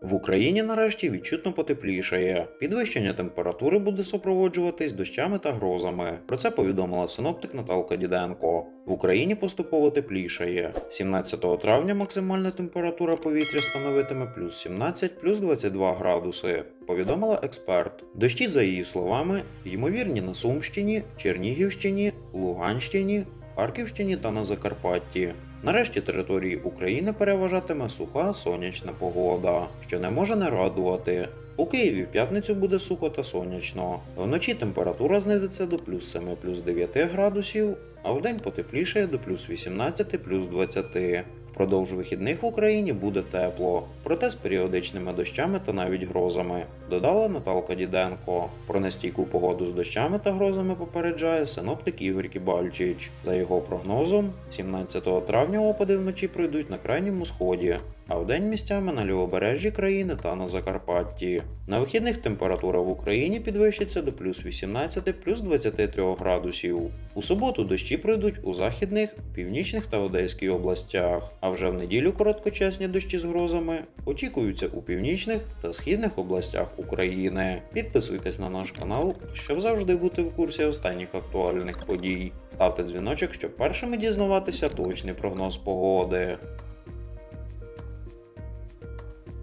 В Україні нарешті відчутно потеплішає. Підвищення температури буде супроводжуватись дощами та грозами. Про це повідомила синоптик Наталка Діденко. В Україні поступово теплішає. 17 травня максимальна температура повітря становитиме плюс 17, плюс 22 градуси. Повідомила експерт. Дощі, за її словами, ймовірні на Сумщині, Чернігівщині, Луганщині, Харківщині та на Закарпатті. Нарешті території України переважатиме суха сонячна погода, що не може не радувати. У Києві в п'ятницю буде сухо та сонячно. Вночі температура знизиться до плюс 7 плюс 9 градусів, а вдень потеплішає до плюс 18 плюс 20. Впродовж вихідних в Україні буде тепло, проте з періодичними дощами та навіть грозами, додала Наталка Діденко. Про нестійку погоду з дощами та грозами попереджає синоптик Ігор Кібальчич. За його прогнозом, 17 травня опади вночі пройдуть на крайньому сході, а вдень місцями на лівобережжі країни та на Закарпатті. На вихідних температура в Україні підвищиться до плюс 18 плюс 23 градусів. У суботу дощі пройдуть у західних, північних та Одеській областях. А вже в неділю короткочасні дощі з грозами очікуються у північних та східних областях України. Підписуйтесь на наш канал, щоб завжди бути в курсі останніх актуальних подій. Ставте дзвіночок, щоб першими дізнаватися точний прогноз погоди.